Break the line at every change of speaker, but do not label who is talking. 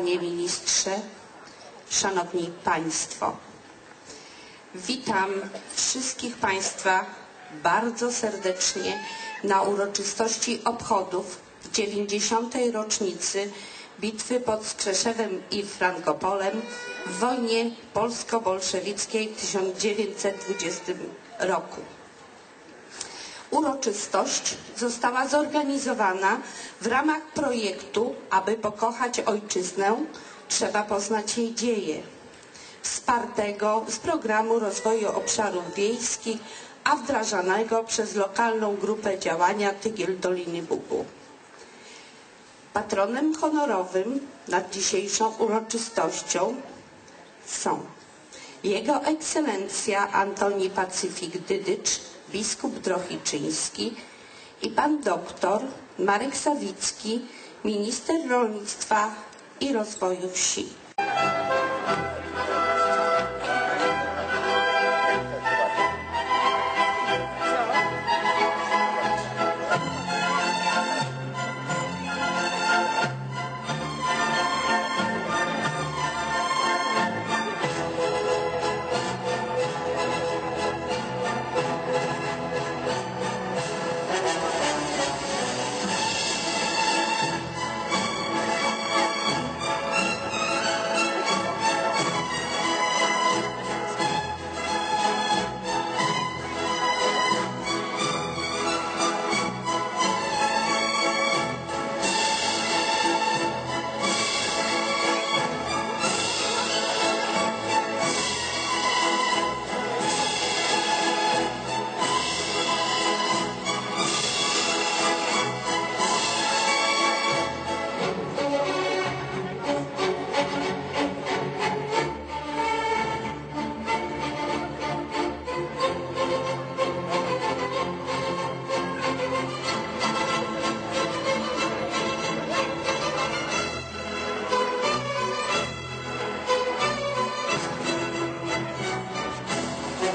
Panie Ministrze, Szanowni Państwo. Witam wszystkich Państwa bardzo serdecznie na uroczystości obchodów 90. rocznicy bitwy pod Skrzeszewem i Frankopolem w wojnie polsko-bolszewickiej w 1920 roku. Uroczystość została zorganizowana w ramach projektu Aby pokochać ojczyznę, trzeba poznać jej dzieje, wspartego z programu rozwoju obszarów wiejskich, a wdrażanego przez lokalną grupę działania Tygiel Doliny Bugu. Patronem honorowym nad dzisiejszą uroczystością są Jego Ekscelencja Antoni Pacyfik Dydycz, biskup Drohiczyński i pan doktor Marek Sawicki, minister rolnictwa i rozwoju wsi.